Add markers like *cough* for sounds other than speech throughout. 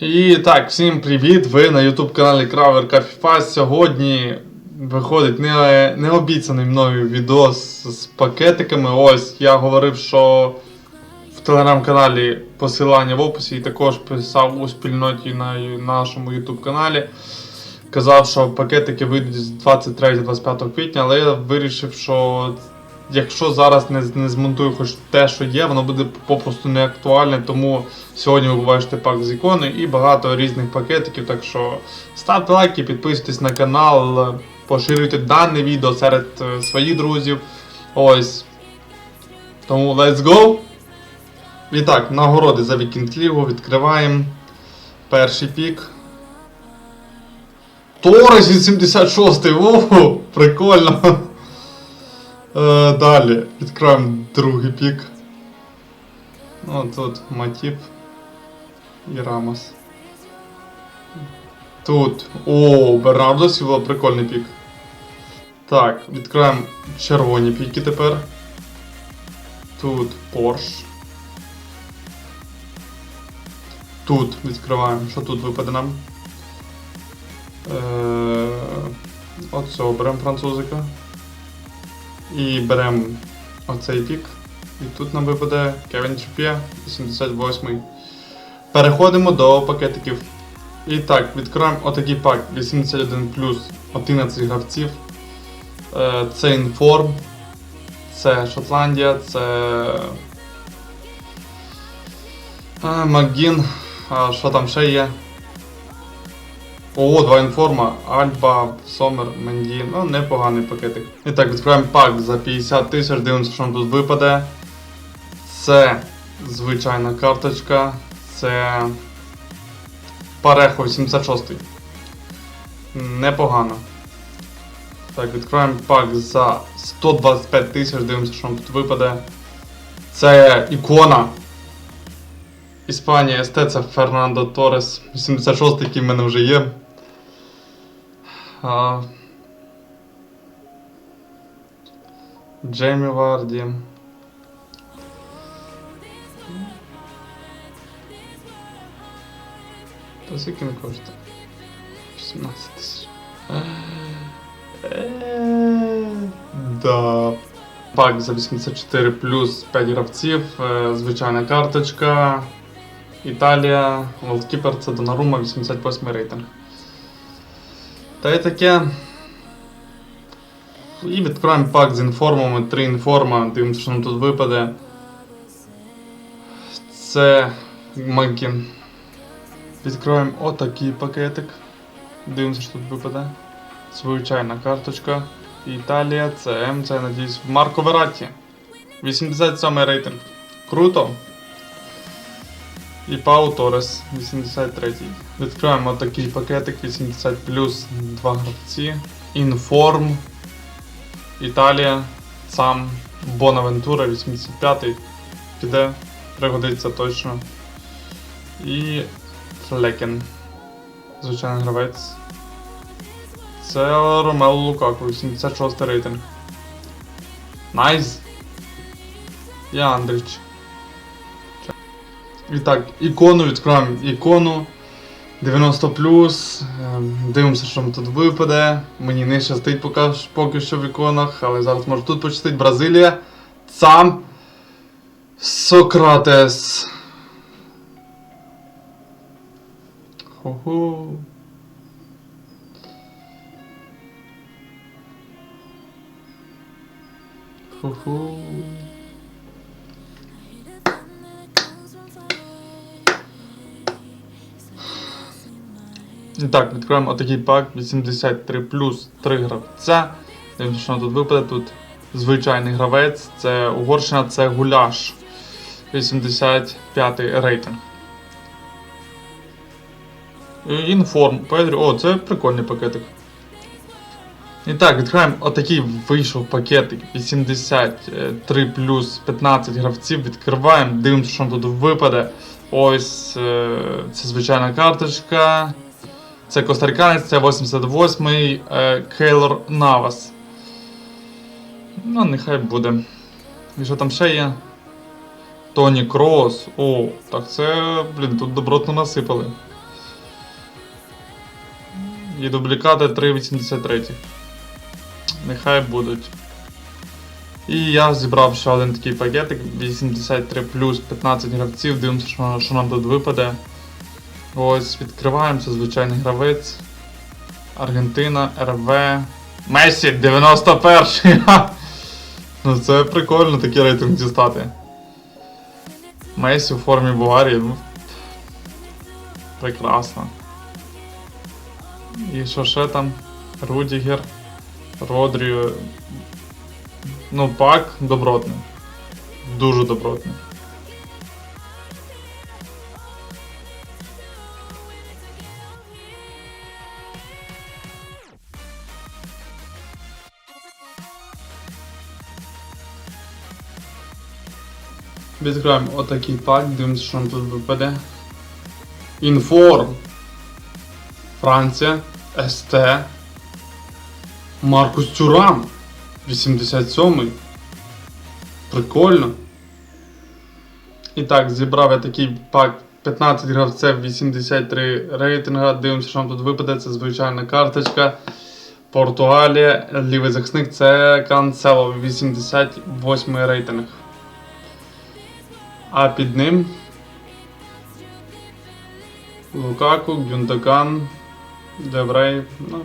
І так, всім привіт! Ви на YouTube каналі Кравер FIFA. Сьогодні виходить не, необіцяний мною відос з пакетиками. Ось я говорив, що в телеграм-каналі посилання в описі і також писав у спільноті на нашому YouTube каналі. Казав, що пакетики вийдуть з 23-25 квітня, але я вирішив, що якщо зараз не, не змонтую хоч те, що є, воно буде попросту не актуальне. Тому сьогодні ви побачите пак з ікони і багато різних пакетиків. Так що ставте лайки, підписуйтесь на канал, поширюйте дане відео серед е, своїх друзів. Ось. Тому let's go! І так, нагороди за Вікінд Лігу відкриваємо. Перший пік. Торres 86 Ого, прикольно. Е, далі відкриваємо другий пік. Ну, тут Матіп і Рамос. Тут. О, Бернардо Сілва, прикольний пік. Так, відкриваємо червоні піки тепер. Тут Порш. Тут відкриваємо. Що тут випаде нам? Е, Оцього беремо французика. І беремо оцей пік. І тут нам випаде Кевін Тріп'є, 88-й. Переходимо до пакетиків. І так, відкриваємо отакий пак 81 плюс 11 гравців. Е, Це інформ. Це Шотландія, це. е, Макгін. Що там ще є? О, два інформа, Альба, Сомер, Менді. Ну, непоганий пакетик. І так, відкриваємо пак за 50 тисяч, дивимося, що нам тут випаде. Це звичайна карточка. Це Парехо 86. Непогано. Так, відкриваємо пак за 125 тисяч, дивимося, що нам тут випаде. Це ікона. Іспанія СТ це Фернандо Торес 86, який в мене вже є. Джеймі Варді. Та скільки він коштує? 18 тисяч. Е, Да. Пак за 84 плюс 5 гравців, е, звичайна карточка. Італія, Волкіпер це Донарума, 88 рейтинг. Та й таке. І відкриваємо пак з інформами, 3 інформа, дивимося, що нам тут випаде. Це Макін. Відкриваємо отакий пакетик. Дивимося, що тут випаде. Звичайна карточка. Італія, це М, це надіюсь. Марко Вератті. 87 рейтинг. Круто. І Пау Торес 83. Відкриваємо такий пакетик 80 плюс 2 гравці. Інформ. Італія. Сам Бонавентура 85. Піде. Пригодиться точно. І Флекен. Звичайний гравець. Це Ромело Лукаку, 86 рейтинг. Найс. І Андрич. І так, ікону відкриваємо ікону 90 Дивимося, що тут випаде. Мені не щастить поки, поки що в іконах, але зараз може тут пощастить Бразилія. Сам Сократес. Хо-хо. Хо-хо. Так, відкриваємо отакий пак 83 плюс 3 гравця. Дивимося, що нам тут випаде. Тут звичайний гравець, це Угорщина, це гуляш. 85 рейтинг. Інформ. О, це прикольний пакетик. І так, відкриваємо отакий вийшов пакетик 83 плюс 15 гравців. Відкриваємо, дивимося, що нам тут випаде. Ось е, це звичайна карточка. Це костариканець, це 88-й е, Кейлор Навас. Ну, нехай буде. І що там ще є? Тоні Крос. О, так це, блін, тут добротно насипали. І дублікати 3,83. Нехай будуть. І я зібрав ще один такий пакетик 83 плюс 15 гравців. Дивимося, що, що нам тут випаде. Ось, відкриваємо, це звичайний гравець. Аргентина, РВ. Месі 91 Ха! *laughs* Ну це прикольно такий рейтинг дістати. Месі у формі Болгарії. Ну, прекрасно. І що ще там? Рудігер, Родріо. Ну, пак добротний. Дуже добротний. Відкриваємо отакий пак, дивимося, що нам тут випаде. Інформ. Франція. СТ. Маркус Тюрам. 87-й. Прикольно. І так, зібрав я такий пак 15 гравців 83 рейтинга. Дивимося, що нам тут випаде. Це звичайна карточка. Португалія, лівий захисник це Канцело 88 рейтинг. А під ним Лукаку, Гюндаган, Деврей, ну,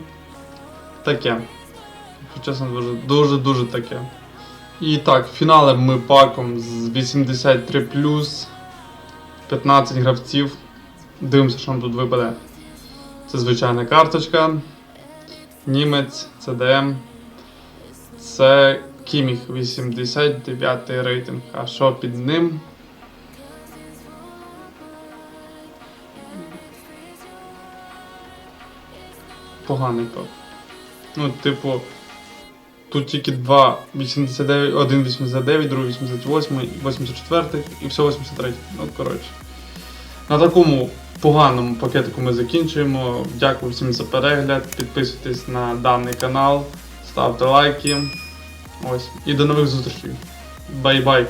таке. Чесно, дуже дуже дуже таке. І так, фіналем ми паком з 83 15 гравців. Дивимося, що нам тут випаде. Це звичайна карточка. Німець, ЦДМ. Це Кіміх 89 рейтинг. А що під ним? Поганий топ. Ну, типу, тут тільки два 89, один 89, другий 88, 84 і все 83. Ну, коротше. На такому поганому пакетику ми закінчуємо. Дякую всім за перегляд. Підписуйтесь на даний канал, ставте лайки. Ось. І до нових зустрічей. Бай-бай!